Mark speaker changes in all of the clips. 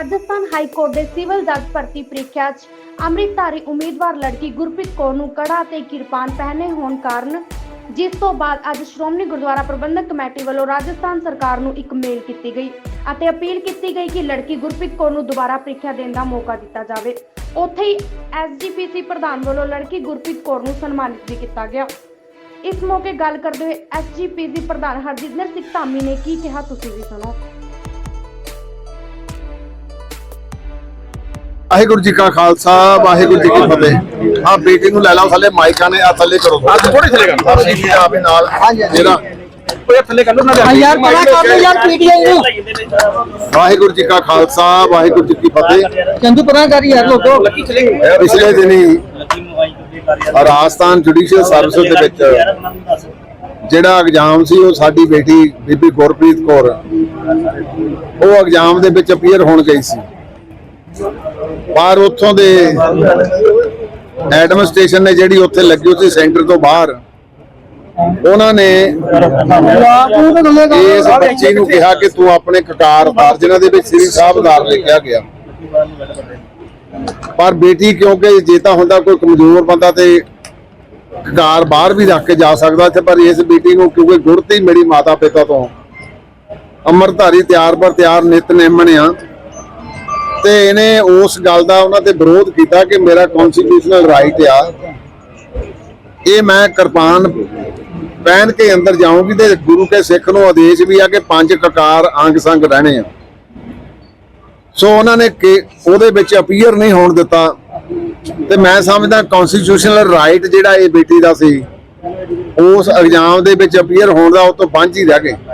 Speaker 1: Rajasthan high court ਦੇ civil ਜੱਜ ਭਰਤੀ ਪ੍ਰੀਖਿਆ 'ਚ ਅੰਮ੍ਰਿਤਧਾਰੀ ਉਮੀਦਵਾਰ ਲੜਕੀ ਗੁਰਪ੍ਰੀਤ ਕੌਰ ਨੂੰ ਕੜਾ ਤੇ ਕਿਰਪਾਨ ਪਹਿਨੇ ਹੋਣ ਕਾਰਨ, ਜਿਸ ਤੋਂ ਬਾਅਦ ਅੱਜ ਸ਼੍ਰੋਮਣੀ ਗੁਰਦੁਆਰਾ ਪ੍ਰਬੰਧਕ ਕਮੇਟੀ ਵੱਲੋਂ ਰਾਜਸਥਾਨ ਸਰਕਾਰ ਨੂੰ ਇੱਕ ਮੇਲ ਕੀਤੀ ਗਈ ਅਤੇ ਅਪੀਲ ਕੀਤੀ ਗਈ ਕਿ ਲੜਕੀ ਗੁਰਪ੍ਰੀਤ ਕੌਰ ਨੂੰ ਦੁਬਾਰਾ ਪ੍ਰੀਖਿਆ ਦੇਣ ਦਾ ਮੌਕਾ ਦਿੱਤਾ ਜਾਵੇ। ਉੱਥੇ ਹੀ ਐਸਜੀਪੀਸੀ ਪ੍ਰਧਾਨ ਵੱਲੋਂ ਲੜਕੀ ਗੁਰਪ੍ਰੀਤ ਕੌਰ ਨੂੰ ਸਨਮਾਨਿਤ ਵੀ ਕੀਤਾ ਗਿਆ। ਇਸ ਮੌਕੇ ਗੱਲ ਕਰਦੇ ਹੋਏ ਐਸਜੀਪੀਸੀ ਪ੍ਰਧਾਨ ਹਰਜਿੰਦਰ ਸਿੰਘ ਧਾਮੀ ਨੇ ਕੀ ਕਿਹਾ, ਤੁਸੀਂ ਵੀ ਸੁਣੋ।
Speaker 2: ਵਾਹਿਗੁਰੂ ਜੀ ਕਾ ਖਾਲਸਾ ਵਾਹਿਗੁਰੂ ਜੀ ਕੀ ਫਤਿਹ। ਆ ਬੇਟੀ ਨੂੰ ਲੈ ਲਾਓ ਥੱਲੇ ਮਾਈਕਾਂ ਨੇ ਆ ਥੱਲੇ ਕਰੋ
Speaker 3: ਹੱਥ ਥੋੜੇ ਥੱਲੇ ਕਰ।
Speaker 2: ਵੀ ਆਪੇ ਨਾਲ। ਜਿਹੜਾ
Speaker 3: ਓਏ ਥੱਲੇ ਕਰ ਲੋ ਨਾ
Speaker 4: ਹਾਂ ਯਾਰ ਬੜਾ ਕਰ ਲੋ ਯਾਰ ਪੀਟੀਆਈ ਨੂੰ।
Speaker 2: ਵਾਹਿਗੁਰੂ ਜੀ ਕਾ ਖਾਲਸਾ ਵਾਹਿਗੁਰੂ ਜੀ ਕੀ ਫਤਿਹ।
Speaker 4: ਚੰਦੂ ਪਰਾਂ ਕਰ ਯਾਰ ਲੋਕੋ
Speaker 2: ਪਿਛਲੇ ਦਿਨੀ ਰਾਜਸਥਾਨ ਜੁਡੀਸ਼ੀਅਲ ਸਰਵਿਸ ਦੇ ਵਿੱਚ ਜਿਹੜਾ ਐਗਜ਼ਾਮ ਸੀ ਉਹ ਸਾਡੀ ਬੇਟੀ ਬੀਬੀ ਗੁਰਪ੍ਰੀਤ ਕੌਰ ਉਹ ਐਗਜ਼ਾਮ ਦੇ ਵਿੱਚ ਅਪੀਅਰ ਹੋਣ ਗਈ ਸੀ। ਪਰ ਉੱਥੋਂ ਦੇ ਐਡਮਿਨਿਸਟ੍ਰੇਸ਼ਨ ਨੇ ਜਿਹੜੀ ਉੱਥੇ ਲੱਗੀ ਸੀ ਸੈਂਟਰ ਤੋਂ ਬਾਹਰ, ਉਹਨਾਂ ਨੇ ਇਸ ਬੱਚੀ ਨੂੰ ਕਿਹਾ ਕਿ ਤੂੰ ਆਪਣੇ ਕਕਾਰ ਉਤਾਰ, ਜਿਨ੍ਹਾਂ ਦੇ ਵਿੱਚ ਸ੍ਰੀ ਸਾਹਿਬ ਦਾਰ ਲਿਖਿਆ ਗਿਆ। ਪਰ ਬੇਟੀ, ਕਿਉਂਕਿ ਜੇ ਤਾਂ ਹੁੰਦਾ ਕੋਈ ਕਮਜ਼ੋਰ ਬੰਦਾ ਤੇ ਕਕਾਰ ਬਾਹਰ ਵੀ ਰੱਖ ਕੇ ਜਾ ਸਕਦਾ ਸੀ ਪਰ ਇਸ ਬੇਟੀ ਨੂੰ ਕਿਉਂਕਿ ਗੁਰਤੀ ਮੇਰੀ ਮਾਤਾ ਪਿਤਾ ਤੋਂ। ਅਮਰਧਾਰੀ ਤਿਆਰ ਪਰ ਤਿਆਰ ਨਿਤ ਨਿਮਣਿਆ ਤੇ ਇਹਨੇ ਉਸ ਗੱਲ ਦਾ ਉਹਨਾਂ ਤੇ ਵਿਰੋਧ ਕੀਤਾ ਕਿ ਮੇਰਾ ਕਨਸਟੀਟਿਊਸ਼ਨਲ ਰਾਈਟ ਆ। ਇਹ ਮੈਂ ਕਿਰਪਾਨ ਪਹਿਨ ਕੇ ਅੰਦਰ ਜਾਊਂਗੀ ਤੇ ਗੁਰੂ ਕੇ ਸਿੱਖ ਨੂੰ ਆਦੇਸ਼ ਵੀ ਆ ਕਿ ਪੰਜ ਕਕਾਰ ਅੰਗ ਸੰਗ ਰਹਿਣੇ ਆ। ਸੋ ਉਹਨਾਂ ਨੇ ਉਹਦੇ ਵਿੱਚ ਅਪੀਅਰ ਨਹੀਂ ਹੋਣ ਦਿੱਤਾ। ਤੇ ਮੈਂ ਸਮਝਦਾ ਕਨਸਟੀਟਿਊਸ਼ਨਲ ਰਾਈਟ ਜਿਹੜਾ ਇਹ ਬੇਟੀ ਦਾ ਸੀ, ਉਸ ਇਗਜ਼ਾਮ ਦੇ ਵਿੱਚ ਅਪੀਅਰ ਹੋਣ ਦਾ ਉਹ ਤੋਂ ਪੰਜ ਹੀ ਰਹਿ ਗਏ।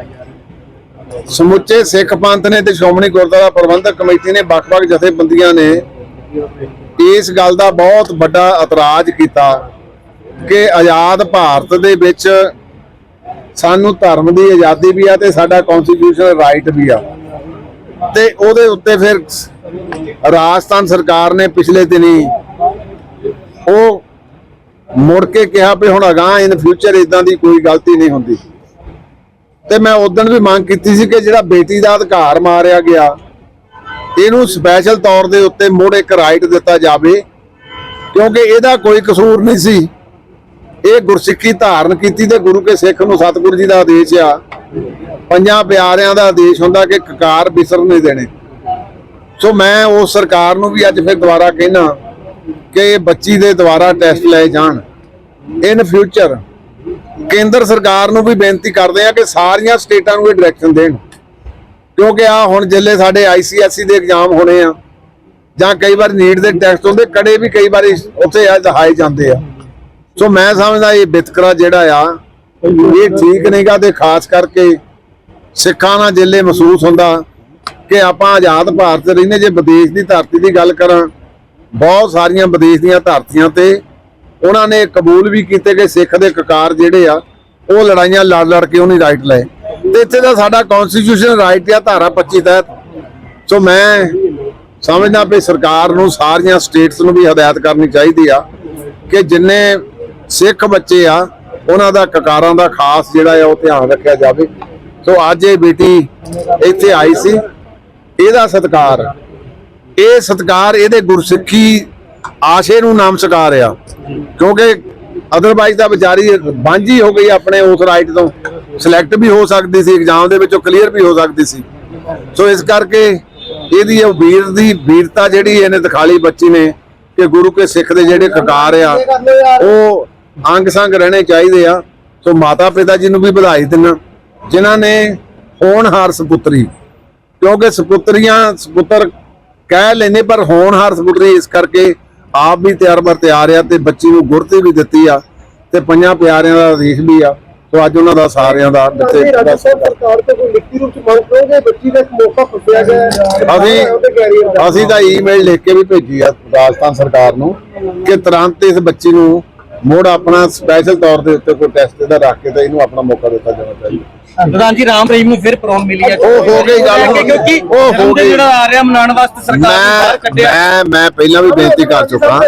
Speaker 2: ਸਮੁੱਚੇ ਸਿੱਖ ਪੰਥ ਨੇ ਤੇ ਸ਼੍ਰੋਮਣੀ ਗੁਰਦੁਆਰਾ ਪ੍ਰਬੰਧਕ ਕਮੇਟੀ ਨੇ ਵੱਖ-ਵੱਖ ਜਥੇਬੰਦੀਆਂ ਨੇ ਇਸ ਗੱਲ ਦਾ ਬਹੁਤ ਵੱਡਾ ਇਤਰਾਜ਼ ਕੀਤਾ ਕਿ ਆਜ਼ਾਦ ਭਾਰਤ ਦੇ ਵਿੱਚ ਸਾਨੂੰ ਧਰਮ ਦੀ ਆਜ਼ਾਦੀ ਵੀ ਆ ਤੇ ਸਾਡਾ ਕਨਸਟੀਟਿਊਸ਼ਨਲ ਰਾਈਟ ਵੀ ਆ। ਤੇ ਉਹਦੇ ਉੱਤੇ ਫਿਰ ਰਾਜਸਥਾਨ ਸਰਕਾਰ ਨੇ ਪਿਛਲੇ ਦਿਨੀ ਉਹ ਮੁੜ ਕੇ ਕਿਹਾ ਵੀ ਹੁਣ ਅਗਾਹ ਇਨ ਫਿਊਚਰ ਇਦਾਂ ਦੀ ਕੋਈ ਗਲਤੀ ਨਹੀਂ ਹੁੰਦੀ। ਤੇ ਮੈਂ ਉਦੋਂ ਵੀ ਮੰਗ ਕੀਤੀ ਸੀ ਕਿ ਜਿਹੜਾ ਬੇਟੀ ਦਾ ਅਧਿਕਾਰ ਮਾਰਿਆ ਗਿਆ, ਇਹਨੂੰ ਸਪੈਸ਼ਲ ਤੌਰ ਦੇ ਉੱਤੇ ਮੁੜ ਇੱਕ ਰਾਈਟ ਦਿੱਤਾ ਜਾਵੇ, ਕਿਉਂਕਿ ਇਹਦਾ ਕੋਈ ਕਸੂਰ ਨਹੀਂ ਸੀ। ਇਹ ਗੁਰਸਿੱਖੀ ਧਾਰਨ ਕੀਤੀ ਤੇ ਗੁਰੂ ਕੇ ਸਿੱਖ ਨੂੰ ਸਤਿਗੁਰੂ ਜੀ ਦਾ ਆਦੇਸ਼ ਆ। ਪੰਜਾਂ ਪਿਆਰਿਆਂ ਦਾ ਆਦੇਸ਼ ਹੁੰਦਾ ਕਿ ਕਕਾਰ ਬਿਸਰ ਨਹੀਂ ਦੇਣੇ। ਸੋ ਮੈਂ ਉਸ ਸਰਕਾਰ ਨੂੰ ਵੀ ਅੱਜ ਫਿਰ ਦੁਬਾਰਾ ਕਹਿਣਾ ਕਿ ਬੱਚੀ ਦੇ ਦੁਬਾਰਾ ਟੈਸਟ ਲਏ ਜਾਣ। ਇਨ ਫਿਊਚਰ ਕੇਂਦਰ ਸਰਕਾਰ ਨੂੰ ਵੀ ਬੇਨਤੀ ਕਰਦੇ ਆ ਕਿ ਸਾਰੀਆਂ ਸਟੇਟਾਂ ਨੂੰ ਇਹ ਡਾਇਰੈਕਸ਼ਨ ਦੇਣ। ਕਿਉਂਕਿ ਆ ਹੁਣ ਜਿੱਲੇ ਸਾਡੇ ਆਈਸੀਐਸਸੀ ਦੇ ਐਗਜ਼ਾਮ ਹੋਣੇ ਆ, ਜਾਂ ਕਈ ਵਾਰ ਨੀਟ ਦੇ ਟੈਸਟ ਹੁੰਦੇ, ਕੜੇ ਵੀ ਕਈ ਵਾਰੀ ਉੱਥੇ ਆ ਦਿਖਾਏ ਜਾਂਦੇ ਆ। ਸੋ ਮੈਂ ਸਮਝਦਾ ਇਹ ਵਿਤਕਰਾ ਜਿਹੜਾ ਆ, ਇਹ ਠੀਕ ਨਹੀਂਗਾ ਤੇ ਖਾਸ ਕਰਕੇ ਸਿੱਖਾਂ ਨਾਲ ਜਿੱਲੇ ਮਹਿਸੂਸ ਹੁੰਦਾ ਕਿ ਆਪਾਂ ਆਜ਼ਾਦ ਭਾਰਤ ਰਹਿੰਦੇ, ਜੇ ਵਿਦੇਸ਼ ਦੀ ਧਰਤੀ ਦੀ ਗੱਲ ਕਰਾਂ, ਬਹੁਤ ਸਾਰੀਆਂ ਵਿਦੇਸ਼ ਦੀਆਂ ਧਰਤੀਆਂ ਤੇ ਉਹਨਾਂ ਨੇ ਕਬੂਲ ਵੀ ਕੀਤੇ ਕਿ ਸਿੱਖ ਦੇ ਕਕਾਰ ਜਿਹੜੇ ਆ, ਉਹ ਲੜਾਈਆਂ ਲੜ ਲੜ ਕੇ ਉਹਨੇ ਰਾਈਟ ਲਏ। ਤੇ ਇੱਥੇ ਦਾ ਸਾਡਾ ਕਨਸਟੀਟਿਊਸ਼ਨ ਰਾਈਟ ਆ ਧਾਰਾ 25 ਤਹਿਤ। ਸੋ ਮੈਂ ਸਮਝਦਾ ਵੀ ਸਰਕਾਰ ਨੂੰ ਸਾਰੀਆਂ ਸਟੇਟਸ ਨੂੰ ਵੀ ਹਦਾਇਤ ਕਰਨੀ ਚਾਹੀਦੀ ਆ ਕਿ ਜਿੰਨੇ ਸਿੱਖ ਬੱਚੇ ਆ, ਉਹਨਾਂ ਦਾ ਕਕਾਰਾਂ ਦਾ ਖਾਸ ਜਿਹੜਾ ਆ, ਉਹ ਧਿਆਨ ਰੱਖਿਆ ਜਾਵੇ। ਸੋ ਅੱਜ ਇਹ ਬੇਟੀ ਇੱਥੇ ਆਈ ਸੀ। ਇਹਦਾ ਸਤਿਕਾਰ, ਇਹ ਸਤਿਕਾਰ ਇਹਦੇ ਗੁਰਸਿੱਖੀ ਆਸ਼ੇ ਨੂੰ ਨਾਮ ਸਕਾਰ ਆ ਕਿਉਂਕਿ ਅਦਰਵਾਈਜ਼ ਤਾਂ ਵਿਚਾਰੀ ਬਾਂਝੀ ਹੋ ਗਈ ਆਪਣੇ ਉਸ ਰਾਈਟ ਤੋਂ। ਸਿਲੈਕਟ ਵੀ ਹੋ ਸਕਦੀ ਸੀ ਐਗਜ਼ਾਮ ਦੇ ਵਿੱਚੋਂ ਕਲੀਅਰ ਵੀ ਹੋ ਸਕਦੀ ਸੀ। ਸੋ ਇਸ ਕਰਕੇ ਇਹਦੀ ਉਹ ਵੀਰ ਦੀ ਵੀਰਤਾ ਜਿਹੜੀ ਇਹਨੇ ਦਿਖਾਲੀ ਬੱਚੀ ਨੇ, ਕਿ ਗੁਰੂ ਕੇ ਸਿੱਖ ਦੇ ਜਿਹੜੇ ਕਕਾਰ ਆ, ਉਹ ਅੰਗ ਸੰਗ ਰਹਿਣੇ ਚਾਹੀਦੇ ਆ। ਸੋ ਮਾਤਾ ਪਿਤਾ ਜੀ ਨੂੰ ਵੀ ਵਧਾਈ ਦਿੰਨਾ। ਜਿਨ੍ਹਾਂ ਨੇ ਹੋਣਹਾਰ ਸੁਪੁੱਤਰੀ। ਕਿਉਂਕਿ ਸੁਪੁੱਤਰੀਆਂ ਸੁਪੁੱਤਰ ਕਹਿ ਲੈਨੇ ਪਰ ਹੋਣਹਾਰ ਸੁਪੁੱਤਰੀ ਇਸ ਕਰਕੇ ਆਪ ਵੀ ਤਿਆਰ ਬਰ ਤਿਆਰ ਆ ਤੇ ਬੱਚੀ ਨੂੰ ਗੁਰਤੀ ਵੀ ਦਿੱਤੀ ਆ ਤੇ ਪੰਜਾਂ ਪਿਆਰਿਆਂ ਦਾ ਆਦੇਸ਼ ਵੀ ਆ। ਸੋ ਅੱਜ ਉਹਨਾਂ ਦਾ ਸਾਰਿਆਂ ਦਾ ਦਿੱਤੇ
Speaker 5: ਰਾਜਸਥਾਨ ਸਰਕਾਰ ਤੋਂ ਕੋਈ ਲਿਖਤੀ ਰੂਪ ਚ ਮੰਗ ਕਰੋਗੇ? ਬੱਚੀ ਦਾ ਇੱਕ ਮੌਕਾ ਫਸਿਆ ਗਿਆ ਹੈ।
Speaker 2: ਅਸੀਂ। ਅਸੀਂ ਤਾਂ ਈਮੇਲ ਲਿਖ ਕੇ ਵੀ ਭੇਜੀ ਆ ਰਾਜਸਥਾਨ ਸਰਕਾਰ ਨੂੰ ਕਿ ਤੁਰੰਤ ਇਸ ਬੱਚੀ ਨੂੰ ਮੋੜ ਆਪਣਾ ਸਪੈਸ਼ਲ ਤੌਰ ਦੇ ਉੱਤੇ ਕੋਈ ਟੈਸਟ ਦਾ ਰੱਖ ਕੇ ਤਾਂ ਇਹਨੂੰ ਆਪਣਾ ਮੌਕਾ ਦਿੱਤਾ ਜਾਣਾ ਚਾਹੀਦਾ।
Speaker 4: ਪ੍ਰਧਾਨ ਜੀ ਰਾਮ ਰਹੀਮ ਨੂੰ ਫਿਰ ਪਰੌਣ ਮਿਲੀ ਹੈ
Speaker 2: ਉਹ ਹੋ ਗਈ ਗੱਲ।
Speaker 4: ਕਿਉਂਕਿ
Speaker 2: ਉਹ ਹੋ ਗਈ।
Speaker 4: ਜਿਹੜਾ ਆ ਰਿਹਾ ਮਨਾਉਣ ਵਾਸਤੇ ਸਰਕਾਰ ਨੇ ਬਾਹਰ
Speaker 2: ਮੈਂ
Speaker 4: ਕੱਢਿਆ।
Speaker 2: ਮੈਂ ਮੈਂ ਪਹਿਲਾਂ ਵੀ ਬੇਨਤੀ ਕਰ ਚੁੱਕਾ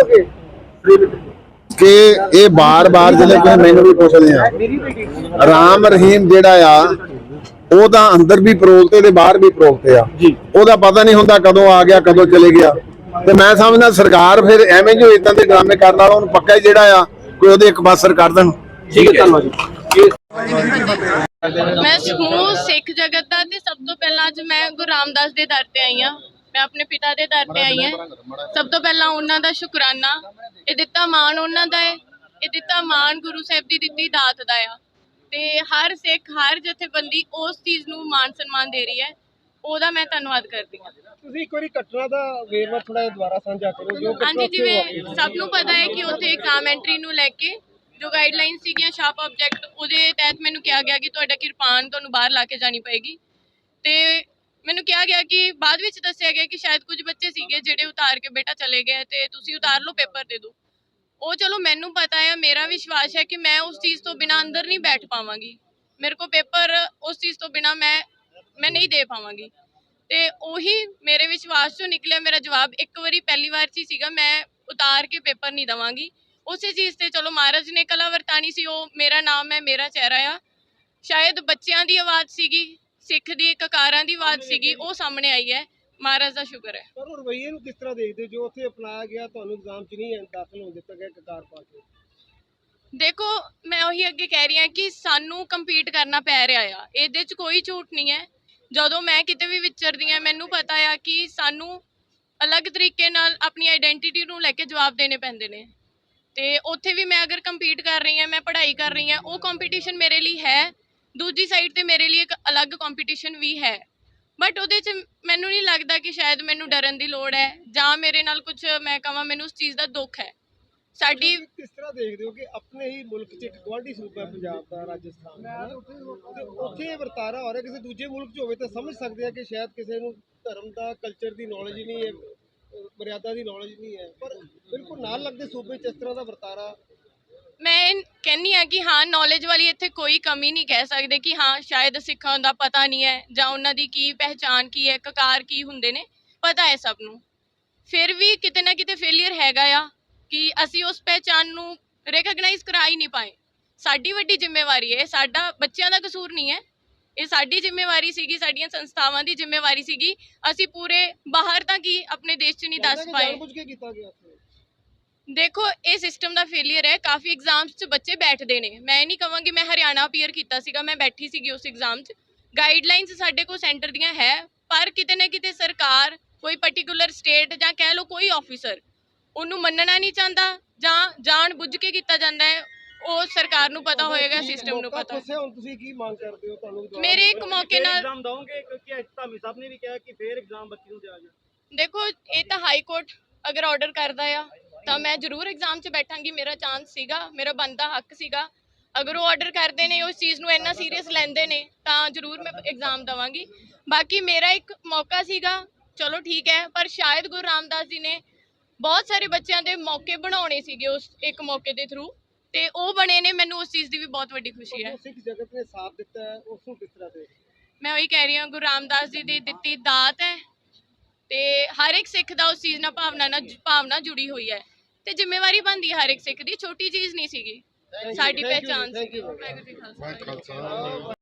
Speaker 2: ਕਿ ਇਹ ਬਾਰ-ਬਾਰ ਜਿਹੜੇ ਕੋਈ ਮੈਨੂੰ ਵੀ ਪੁੱਛਦੇ ਆ। ਰਾਮ ਰਹੀਮ ਜਿਹੜਾ ਆ ਉਹ ਤਾਂ ਅੰਦਰ ਵੀ ਪਰੋਲਤੇ ਤੇ ਬਾਹਰ ਵੀ ਪਰੋਲਤੇ ਆ। ਉਹਦਾ ਪਤਾ ਨਹੀਂ ਹੁੰਦਾ ਕਦੋਂ ਆ ਗਿਆ ਕਦੋਂ ਚਲੇ ਗਿਆ। ਤੇ ਮੈਂ ਸਮਝਦਾ ਸਰਕਾਰ ਫਿਰ ਐਵੇਂ ਜੋ ਇਦਾਂ ਦੇ ਡਰਾਮੇ ਕਰਨ ਵਾਲਾ ਉਹਨੂੰ ਪੱਕਾ ਹੀ ਜਿਹੜਾ ਆ ਕੋਈ ਉਹਦੇ ਇੱਕ ਪਾਸਰ ਕਰ ਦੇਣ।
Speaker 3: ਠੀਕ ਹੈ। ਧੰਨਵਾਦ ਜੀ।
Speaker 6: ਮੈਂ ਸਮੂਹ ਸਿੱਖ ਜਗਤ ਦਾ ਤੇ ਸਭ ਤੋਂ ਪਹਿਲਾਂ ਅੱਜ ਮੈਂ ਗੁਰੂ ਰਾਮਦਾਸ ਦੇ ਦਰ ਤੇ ਆਈ ਹਾਂ। ਮੈਂ ਆਪਣੇ ਪਿਤਾ ਦੇ ਦਰ ਤੇ ਆਈ ਹਾਂ। ਸਭ ਤੋਂ ਪਹਿਲਾਂ ਉਹਨਾਂ ਦਾ ਸ਼ੁਕਰਾਨਾ। ਇਹ ਦਿੱਤਾ ਮਾਣ ਉਹਨਾਂ ਦਾ ਹੈ ਇਹ ਦਿੱਤਾ ਮਾਣ ਗੁਰੂ ਸਾਹਿਬ ਦੀ ਦਿੱਤੀ ਦਾਤ ਦਾ ਆ। ਤੇ ਹਰ ਸਿੱਖ ਹਰ ਜਥੇਬੰਦੀ ਉਸ ਚੀਜ਼ ਨੂੰ ਮਾਣ ਸਨਮਾਨ ਦੇ ਰਹੀ ਹੈ। ਉਹਦਾ ਮੈਂ ਧੰਨਵਾਦ ਕਰਦੀ ਹਾਂ।
Speaker 5: ਤੁਸੀਂ ਇੱਕ ਵਾਰੀ ਘਟਨਾ ਦਾ ਵੇਰਵਾ ਥੋੜਾ ਜਿਹਾ ਦੁਬਾਰਾ ਸਾਂਝਾ ਕਰੋ ਜੋ
Speaker 6: ਹਾਂਜੀ ਜਿਵੇਂ। ਸਭ ਨੂੰ ਪਤਾ ਹੈ ਕਿ ਉੱਥੇ ਐਂਟਰੀ ਨੂੰ ਲੈ ਕੇ ਜੋ ਗਾਈਡਲਾਈਨਸ ਸੀਗੀਆਂ ਸ਼ਾਰਪ ਆਬਜੈਕਟ ਉਹਦੇ ਤਹਿਤ ਮੈਨੂੰ ਕਿਹਾ ਗਿਆ ਕਿ ਤੁਹਾਡਾ ਕਿਰਪਾਨ ਤੁਹਾਨੂੰ ਬਾਹਰ ਲਾ ਕੇ ਜਾਣੀ ਪਏਗੀ। ਤੇ ਮੈਨੂੰ ਕਿਹਾ ਗਿਆ ਕਿ ਬਾਅਦ ਵਿੱਚ ਦੱਸਿਆ ਗਿਆ ਕਿ ਸ਼ਾਇਦ ਕੁਝ ਬੱਚੇ ਸੀਗੇ ਜਿਹੜੇ ਉਤਾਰ ਕੇ ਬੇਟਾ ਚਲੇ ਗਏ ਤੇ ਤੁਸੀਂ ਉਤਾਰ ਲਓ ਪੇਪਰ ਦੇ ਦਿਓ। ਉਹ ਚਲੋ ਮੈਨੂੰ ਪਤਾ ਹੈ, ਮੇਰਾ ਵਿਸ਼ਵਾਸ ਹੈ ਕਿ ਮੈਂ ਉਸ ਚੀਜ਼ ਤੋਂ ਬਿਨਾਂ ਅੰਦਰ ਨਹੀਂ ਬੈਠ ਪਾਵਾਂਗੀ। ਮੇਰੇ ਕੋ ਪੇਪਰ ਉਸ ਚੀਜ਼ ਤੋਂ ਬਿਨਾਂ ਮੈਂ ਮੈਂ ਨਹੀਂ ਦੇ ਪਾਵਾਂਗੀ। ਤੇ ਉਹੀ ਮੇਰੇ ਵਿਸ਼ਵਾਸ ਚੋਂ ਨਿਕਲਿਆ, ਮੇਰਾ ਜਵਾਬ ਇੱਕ ਵਾਰੀ ਪਹਿਲੀ ਵਾਰ 'ਚ ਹੀ ਸੀਗਾ, ਮੈਂ ਉਤਾਰ ਕੇ ਪੇਪਰ ਨਹੀਂ ਦਵਾਂਗੀ। ਉਸੇ ਚੀਜ਼ ਤੇ ਚਲੋ ਮਹਾਰਾਜ ਨੇ ਕਲਾ ਵਰਤਾਨੀ ਸੀ ਉਹ ਮੇਰਾ ਨਾਮ ਹੈ ਮੇਰਾ ਚਿਹਰਾ ਆ। ਸ਼ਾਇਦ ਬੱਚਿਆਂ ਦੀ ਆਵਾਜ਼ ਸੀਗੀ ਸਿੱਖ ਦੀ ਕਕਾਰਾਂ ਦੀ ਆਵਾਜ਼ ਸੀਗੀ ਉਹ ਸਾਹਮਣੇ ਆਈ ਹੈ। ਮਹਾਰਾਜ ਦਾ ਸ਼ੁਕਰ ਹੈ।
Speaker 5: ਪਰ ਉਹ ਰਵਈਏ ਨੂੰ ਕਿਸ ਤਰ੍ਹਾਂ ਦੇਖਦੇ ਹੋ? ਜੋ ਉੱਥੇ ਅਪਣਾਇਆ ਗਿਆ ਤੁਹਾਨੂੰ ਐਗਜ਼ਾਮ 'ਚ ਨਹੀਂ ਦਾਖਲ ਹੋਣ ਦਿੱਤਾ ਗਿਆ ਕਕਾਰ ਪਾ ਕੇ
Speaker 6: ਦੇਖੋ ਮੈਂ ਉਹੀ ਅੱਗੇ ਕਹਿ ਰਹੀ ਹਾਂ ਕਿ ਸਾਨੂੰ ਕੰਪੀਟ ਕਰਨਾ ਪੈ ਰਿਹਾ ਆ। ਇਹਦੇ 'ਚ ਕੋਈ ਝੂਠ ਨਹੀਂ ਹੈ। ਜਦੋਂ ਮੈਂ ਕਿਤੇ ਵੀ ਵਿਚਰਦੀ ਹਾਂ ਮੈਨੂੰ ਪਤਾ ਆ ਕਿ ਸਾਨੂੰ ਅਲੱਗ ਤਰੀਕੇ ਨਾਲ ਆਪਣੀ ਆਇਡੈਂਟੀਟੀ ਨੂੰ ਲੈ ਕੇ ਜਵਾਬ ਦੇਣੇ ਪੈਂਦੇ ਨੇ। ਤੇ ਉੱਥੇ ਵੀ ਮੈਂ ਅਗਰ ਕੰਪੀਟ ਕਰ ਰਹੀ ਹਾਂ, ਮੈਂ ਪੜ੍ਹਾਈ ਕਰ ਰਹੀ ਹਾਂ, ਉਹ ਕੰਪੀਟੀਸ਼ਨ ਮੇਰੇ ਲਈ ਹੈ। ਦੂਜੀ ਸਾਈਡ ਤੇ ਮੇਰੇ ਲਈ ਇੱਕ ਅਲੱਗ ਕੰਪੀਟੀਸ਼ਨ ਵੀ ਹੈ। ਬਟ ਉਹਦੇ 'ਚ ਮੈਨੂੰ ਨਹੀਂ ਲੱਗਦਾ ਕਿ ਸ਼ਾਇਦ ਮੈਨੂੰ ਡਰਨ ਦੀ ਲੋੜ ਹੈ ਜਾਂ ਮੇਰੇ ਨਾਲ ਕੁਝ ਮੈਂ ਕਹਾਂ ਮੈਨੂੰ ਉਸ ਚੀਜ਼ ਦਾ ਦੁੱਖ ਹੈ। ਸਾਡੀ
Speaker 5: ਕਿਸ ਤਰ੍ਹਾਂ ਦੇਖਦੇ ਹੋ ਕਿ ਆਪਣੇ ਹੀ ਮੁਲਕ 'ਚ ਇੱਕ ਗੁਆਂਢੀ ਸੂਬਾ ਹੈ ਪੰਜਾਬ ਦਾ, ਰਾਜਸਥਾਨ ਦਾ ਤੇ ਉੱਥੇ ਇਹ ਵਰਤਾਰਾ ਹੋ ਰਿਹਾ, ਕਿਸੇ ਦੂਜੇ ਮੁਲਕ 'ਚ ਹੋਵੇ ਤਾਂ ਸਮਝ ਸਕਦੇ ਆ ਕਿ ਸ਼ਾਇਦ ਕਿਸੇ ਨੂੰ ਧਰਮ ਦਾ ਕਲਚਰ ਦੀ ਨੌਲੇਜ ਹੀ ਨਹੀਂ ਹੈ। ਮਰਿਆਦਾ ਦੀ ਨੌਲੇਜ ਨਹੀਂ ਹੈ। ਪਰ ਬਿਲਕੁਲ ਨਾਲ ਲੱਗਦੇ ਸੂਬੇ 'ਚ ਇਸ ਤਰ੍ਹਾਂ ਦਾ ਵਰਤਾਰਾ।
Speaker 6: ਮੈਂ ਕਹਿੰਨੀ ਆ ਕਿ ਹਾਂ ਨੌਲੇਜ ਵਾਲੀ ਇੱਥੇ ਕੋਈ ਕਮੀ ਨਹੀਂ ਕਹਿ ਸਕਦੇ ਕਿ ਹਾਂ, ਸ਼ਾਇਦ ਸਿੱਖਾਂ ਦਾ ਪਤਾ ਨਹੀਂ ਹੈ ਜਾਂ ਉਹਨਾਂ ਦੀ ਕੀ ਪਹਿਚਾਨ ਕੀ ਹੈ, ਕਕਾਰ ਕੀ ਹੁੰਦੇ ਨੇ। ਪਤਾ ਹੈ ਸਭ ਨੂੰ। ਫਿਰ ਵੀ ਕਿਤੇ ਨਾ ਕਿਤੇ ਫੇਲਿਅਰ ਹੈਗਾ ਆ ਕਿ ਅਸੀਂ ਉਸ ਪਹਿਚਾਨ ਨੂੰ ਰੈਕਗਨਾਈਜ਼ ਕਰਾ ਹੀ ਨਹੀਂ ਪਾਏ। ਸਾਡੀ ਵੱਡੀ ਜ਼ਿੰਮੇਵਾਰੀ ਹੈ, ਸਾਡਾ ਬੱਚਿਆਂ ਦਾ ਕਸੂਰ ਨਹੀਂ ਹੈ। ਇਹ ਸਾਡੀ ਜ਼ਿੰਮੇਵਾਰੀ ਸੀਗੀ ਸਾਡੀਆਂ ਸੰਸਥਾਵਾਂ ਦੀ ਜ਼ਿੰਮੇਵਾਰੀ ਸੀਗੀ। ਅਸੀਂ ਪੂਰੇ ਬਾਹਰ ਤਾਂ ਕੀ ਆਪਣੇ ਦੇਸ਼ 'ਚ ਨਹੀਂ ਦੱਸ ਪਾਏ।
Speaker 5: ਕੇ ਕੀਤਾ ਗਿਆ
Speaker 6: ਦੇਖੋ ਇਹ ਸਿਸਟਮ ਦਾ ਫੇਲਿਅਰ ਹੈ। ਕਾਫੀ ਐਗਜ਼ਾਮਸ 'ਚ ਬੱਚੇ ਬੈਠਦੇ ਨੇ। ਮੈਂ ਨਹੀਂ ਕਹਾਂਗੀ ਮੈਂ ਹਰਿਆਣਾ ਅਪੀਅਰ ਕੀਤਾ ਸੀਗਾ ਮੈਂ ਬੈਠੀ ਸੀਗੀ ਉਸ ਐਗਜ਼ਾਮ 'ਚ। ਗਾਈਡਲਾਈਨਸ ਸਾਡੇ ਕੋਲ ਸੈਂਟਰ ਦੀਆਂ ਹੈ ਪਰ ਕਿਤੇ ਨਾ ਕਿਤੇ ਸਰਕਾਰ ਕੋਈ ਪਾਰਟਿਕੂਲਰ ਸਟੇਟ ਜਾਂ ਕਹਿ ਲਓ ਕੋਈ ਆਫੀਸਰ ਉਹਨੂੰ ਮੰਨਣਾ ਨਹੀਂ ਚਾਹੁੰਦਾ ਜਾਂ ਜਾਣ ਬੁੱਝ ਕੇ ਕੀਤਾ ਜਾਂਦਾ ਹੈ। ਉਹ ਸਰਕਾਰ ਨੂੰ ਪਤਾ ਹੋਏਗਾ ਸਿਸਟਮ ਨੂੰ ਪਤਾ।
Speaker 5: ਫਸਿਆ ਹੁਣ ਤੁਸੀਂ ਕੀ ਮੰਗ ਕਰਦੇ ਹੋ ਤੁਹਾਨੂੰ
Speaker 6: ਮੇਰੇ ਇੱਕ ਮੌਕੇ ਨਾਲ
Speaker 3: ਐਗਜ਼ਾਮ ਦਵਾਂਗੇ? ਕਿਉਂਕਿ ਧਾਮੀ ਸਾਹਿਬ ਨੇ ਵੀ ਕਿਹਾ ਕਿ ਫੇਰ ਐਗਜ਼ਾਮ ਬੱਚੀ ਨੂੰ ਦਿਆ ਜਾਵੇ
Speaker 6: ਦੇਖੋ ਇਹ ਤਾਂ ਹਾਈ ਕੋਰਟ ਅਗਰ ਆਰਡਰ ਕਰਦਾ ਆ ਤਾਂ ਮੈਂ ਜ਼ਰੂਰ ਐਗਜ਼ਾਮ 'ਚ ਬੈਠਾਂਗੀ ਮੇਰਾ ਚਾਂਸ ਸੀਗਾ ਮੇਰਾ ਬੰਦਾ ਹੱਕ ਸੀਗਾ। ਅਗਰ ਉਹ ਆਰਡਰ ਕਰਦੇ ਨੇ ਉਸ ਚੀਜ਼ ਨੂੰ ਇੰਨਾ ਸੀਰੀਅਸ ਲੈਂਦੇ ਨੇ ਤਾਂ ਜ਼ਰੂਰ ਮੈਂ ਐਗਜ਼ਾਮ ਦਵਾਂਗੀ। ਬਾਕੀ ਮੇਰਾ ਇੱਕ ਮੌਕਾ ਸੀਗਾ ਚਲੋ ਠੀਕ ਹੈ ਪਰ ਸ਼ਾਇਦ ਗੁਰੂ ਰਾਮਦਾਸ ਜੀ ਨੇ ਬਹੁਤ ਸਾਰੇ ਬੱਚਿਆਂ ਦੇ ਮੌਕੇ ਬਣਾਉਣੇ ਸੀਗੇ ਉਸ ਇੱਕ ਮੌਕੇ ਦੇ ਥਰੂ ਤੇ ਉਹ ਬਣੇ ਨੇ ਮੈਨੂੰ ਉਸ ਚੀਜ਼ ਦੀ ਵੀ ਬਹੁਤ ਵੱਡੀ ਖੁਸ਼ੀ ਹੈ।
Speaker 5: ਸਿੱਖ ਜਗਤ ਨੇ ਸਾਥ ਦਿੱਤਾ ਹੈ ਉਸ ਨੂੰ ਕਿਸ ਤਰ੍ਹਾਂ ਦੇ
Speaker 6: ਮੈਂ ਉਹੀ ਕਹਿ ਰਹੀ ਹਾਂ ਗੁਰੂ ਰਾਮਦਾਸ ਜੀ ਦੀ ਦਿੱਤੀ ਦਾਤ ਹੈ ਤੇ ਹਰ ਇੱਕ ਸਿੱਖ ਦਾ ਉਸ ਚੀਜ਼ ਨਾਲ ਭਾਵਨਾ ਨਾਲ ਭਾਵਨਾ ਜੁੜੀ ਹੋਈ ਹੈ ਤੇ ਜ਼ਿੰਮੇਵਾਰੀ ਬਣਦੀ ਹੈ ਹਰ ਇੱਕ ਸਿੱਖ ਦੀ ਛੋਟੀ ਚੀਜ਼ ਨਹੀਂ ਸੀਗੀ। ਸਾਡੀ ਪਹਿਚਾਨ ਸੀ।
Speaker 5: you.
Speaker 6: ਵਾਹਿਗੁਰੂ ਜੀ ਕਾ ਖਾਲਸਾ।